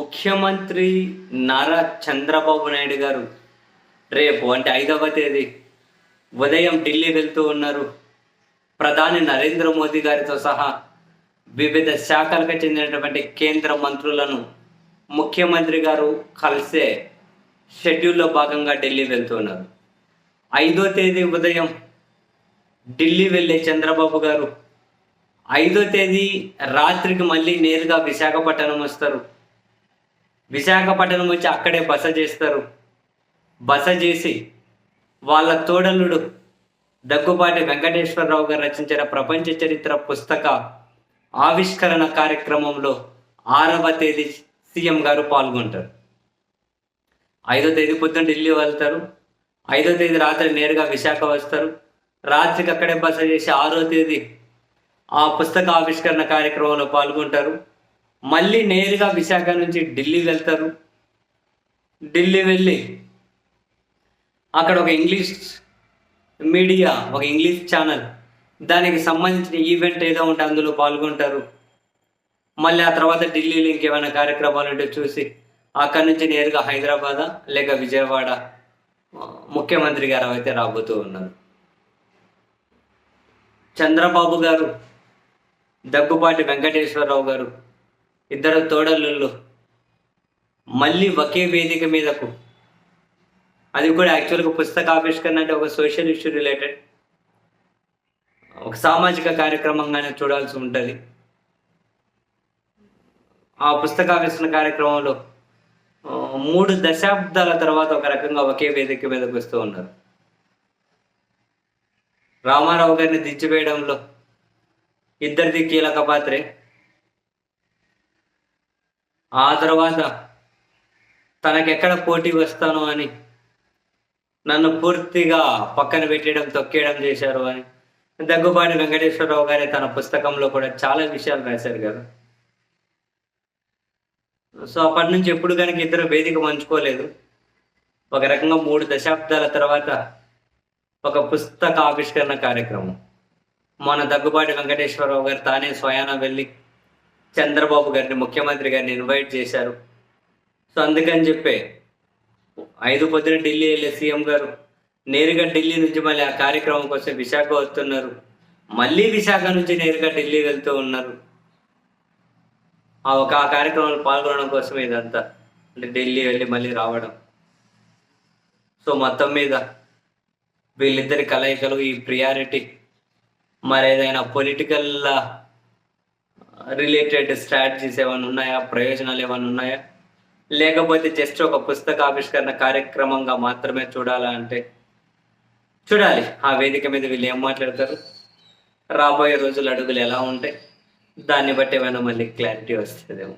ముఖ్యమంత్రి నారా చంద్రబాబు నాయుడు గారు రేపు అంటే ఐదవ తేదీ ఉదయం ఢిల్లీ వెళ్తూ ఉన్నారు. ప్రధాని నరేంద్ర మోదీ గారితో సహా వివిధ శాఖలకు చెందినటువంటి కేంద్ర మంత్రులను ముఖ్యమంత్రి గారు కలిసే షెడ్యూల్లో భాగంగా ఢిల్లీ వెళ్తున్నారు ఐదో తేదీ ఉదయం ఢిల్లీ వెళ్ళే చంద్రబాబు గారు ఐదో తేదీ రాత్రికి మళ్ళీ నేరుగా విశాఖపట్నం వస్తారు. విశాఖపట్నం వచ్చి అక్కడే బస చేస్తారు. బస చేసి వాళ్ళ తోడలుడు దగ్గుపాటి వెంకటేశ్వరరావు గారు రచించిన ప్రపంచ చరిత్ర పుస్తక ఆవిష్కరణ కార్యక్రమంలో ఆరవ తేదీ సీఎం గారు పాల్గొంటారు. ఐదో తేదీ పొద్దున ఢిల్లీ వెళ్తారు. ఐదో తేదీ రాత్రి నేరుగా విశాఖ వస్తారు. రాత్రికి అక్కడే బస చేసి ఆరో తేదీ ఆ పుస్తక ఆవిష్కరణ కార్యక్రమంలో పాల్గొంటారు. మళ్ళీ నేరుగా విశాఖ నుంచి ఢిల్లీ వెళ్తారు. ఢిల్లీ వెళ్ళి అక్కడ ఒక ఇంగ్లీష్ మీడియా ఒక ఇంగ్లీష్ ఛానల్ దానికి సంబంధించిన ఈవెంట్ ఏదో ఉంటే అందులో పాల్గొంటారు. మళ్ళీ ఆ తర్వాత ఢిల్లీలో ఇంకేమైనా కార్యక్రమాలు ఉంటే చూసి అక్కడి నుంచి నేరుగా హైదరాబాద్ లేక విజయవాడ ముఖ్యమంత్రి గారు అయితే రాబోతూ ఉన్నారు. చంద్రబాబు గారు దగ్గుపాటి వెంకటేశ్వరరావు గారు ఇద్దరు తోడళ్ళు మళ్ళీ ఒకే వేదిక మీదకు. అది కూడా యాక్చువల్గా పుస్తక ఆవిష్కరణ అంటే ఒక సోషల్ ఇష్యూ రిలేటెడ్ ఒక సామాజిక కార్యక్రమంగానే చూడాల్సి ఉంటుంది. ఆ పుస్తకావిష్కరణ కార్యక్రమంలో మూడు దశాబ్దాల తర్వాత ఒక రకంగా ఒకే వేదిక మీదకి వస్తూ ఉన్నారు. రామారావు గారిని దించివేయడంలో ఇద్దరిది కీలక పాత్రే. ఆ తర్వాత తనకెక్కడ పోటీ వస్తాను అని నన్ను పూర్తిగా పక్కన పెట్టేయడం తొక్కేయడం చేశారు అని దగ్గుబాటి వెంకటేశ్వరరావు గారే తన పుస్తకంలో కూడా చాలా విషయాలు రాశారు కదా. సో అప్పటి నుంచి ఎప్పుడు కనుక ఇద్దరు వేదిక పంచుకోలేదు. ఒక రకంగా మూడు దశాబ్దాల తర్వాత ఒక పుస్తక ఆవిష్కరణ కార్యక్రమం. మన దగ్గుబాటి వెంకటేశ్వరరావు గారు తానే స్వయాన వెళ్ళి చంద్రబాబు గారిని ముఖ్యమంత్రి గారిని ఇన్వైట్ చేశారు. సో అందుకని చెప్పే ఐదు పొద్దున ఢిల్లీ వెళ్ళే సీఎం గారు నేరుగా ఢిల్లీ నుంచి మళ్ళీ ఆ కార్యక్రమం కోసం విశాఖ వస్తున్నారు. మళ్ళీ విశాఖ నుంచి నేరుగా ఢిల్లీ వెళ్తూ ఉన్నారు. ఆ ఒక ఆ కార్యక్రమంలో పాల్గొనడం కోసం ఇదంతా. అంటే ఢిల్లీ వెళ్ళి మళ్ళీ రావడం. సో మొత్తం మీద వీళ్ళిద్దరి కలయికలు ఈ ప్రియారిటీ మరి ఏదైనా పొలిటికల్ రిలేటెడ్ స్ట్రాటజీస్ ఏమైనా ఉన్నాయా? ప్రయోజనాలు ఏమైనా ఉన్నాయా? లేకపోతే జస్ట్ ఒక పుస్తక ఆవిష్కరణ కార్యక్రమంగా మాత్రమే చూడాలా అంటే? చూడాలి. ఆ వేదిక మీద వీళ్ళు ఏం మాట్లాడతారు? రాబోయే రోజులు అడుగులు ఎలా ఉంటాయి? దాన్ని బట్టి ఏమైనా మళ్ళీ క్లారిటీ వస్తుందేమో.